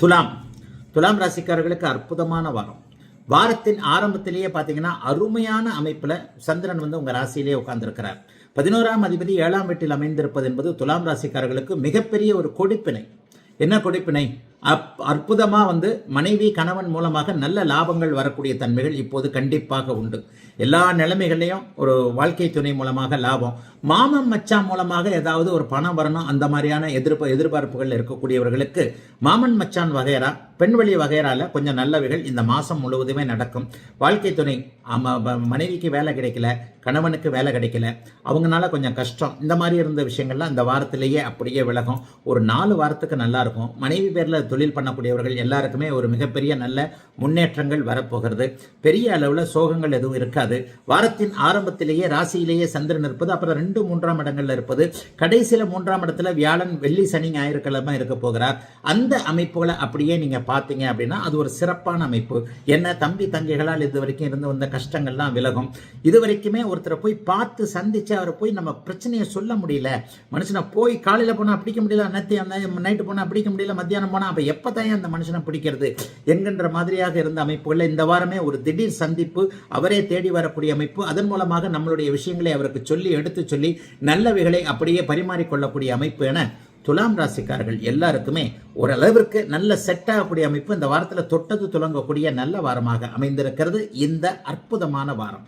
துலாம். துலாம் ராசிக்காரர்களுக்கு அற்புதமான வாரம். வாரத்தின் ஆரம்பத்திலேயே பார்த்தீங்கன்னா அருமையான அமைப்பில் சந்திரன் வந்து உங்கள் ராசியிலே உட்கார்ந்துருக்கிறார். பதினோராம் அதிபதி ஏழாம் வீட்டில் அமைந்திருப்பது என்பது துலாம் ராசிக்காரர்களுக்கு மிகப்பெரிய ஒரு கொடிப்பினை. என்ன கொடிப்பினை? அப் அற்புதமாக வந்து மனைவி கணவன் மூலமாக நல்ல லாபங்கள் வரக்கூடிய தன்மைகள் இப்போது கண்டிப்பாக உண்டு. எல்லா நிலைமைகளையும் ஒரு வாழ்க்கை துணை மூலமாக லாபம். மாமன் மச்சான் மூலமாக ஏதாவது ஒரு பணம் வரணும் அந்த மாதிரியான எதிர்ப்பு எதிர்பார்ப்புகள் இருக்கக்கூடியவர்களுக்கு மாமன் மச்சான் வகையராக பெண்வழி வகைரால கொஞ்சம் நல்லவைகள் இந்த மாதம் முழுவதுமே நடக்கும். வாழ்க்கை துணை மனைவிக்கு வேலை கிடைக்கல கணவனுக்கு வேலை கிடைக்கல அவங்கனால கொஞ்சம் கஷ்டம். இந்த மாதிரி இருந்த விஷயங்கள்லாம் இந்த வாரத்திலேயே அப்படியே விலகும். ஒரு நாலு வாரத்துக்கு நல்லா இருக்கும் மனைவி பேரில் தொழில் பண்ணக்கூடியவர்கள் எல்லாருக்குமே ஒரு மிகப்பெரிய நல்ல முன்னேற்றங்கள் வரப்போகிறது. பெரிய அளவில் சோகங்கள் எதுவும் இருக்காது. வாரத்தின் ஆரம்பத்திலேயே ராசியிலேயே சந்திரன் இருப்பது அப்புறம் ரெண்டு மூன்றாம் இடங்களில் இருப்பது. கடைசியில் மூன்றாம் இடத்துல வியாழன் வெள்ளி சனி ஞாயிற்றுக்கிழமை இருக்க போகிறார். அந்த அமைப்புகளை அப்படியே நீங்கள் பார்த்தீங்க அப்படின்னா அது ஒரு சிறப்பான அமைப்பு. என்ன? தம்பி தங்கைகளால் இது வரைக்கும் இருந்து வந்த கஷ்டங்கள்லாம் விலகும். இது வரைக்குமே ஒருத்தரை போய் பார்த்து சந்திச்சு அவரை போய் நம்ம பிரச்சனையை சொல்ல முடியல. மனுஷனை போய் காலையில் போனால் பிடிக்க முடியல நேற்று நைட்டு போனால் பிடிக்க முடியல மத்தியானம் போனால் அப்போ எப்போ தான் அந்த மனுஷனை பிடிக்கிறது? என்கின்ற மாதிரியாக இருந்த அமைப்புகளில் இந்த வாரமே ஒரு திடீர் சந்திப்பு அவரே தேடி வரக்கூடிய அமைப்பு. அதன் மூலமாக நம்மளுடைய விஷயங்களை அவருக்கு சொல்லி எடுத்து சொல்லி நல்லவைகளை அப்படியே பரிமாறிக்கொள்ளக்கூடிய அமைப்பு என துலாம் ராசிக்காரர்கள் எல்லாருக்குமே ஓரளவிற்கு நல்ல செட் ஆகக்கூடிய அமைப்பு இந்த வாரத்தில் தொட்டது துலங்கக்கூடிய நல்ல வாரமாக அமைந்திருக்கிறது. இந்த அற்புதமான வாரம்.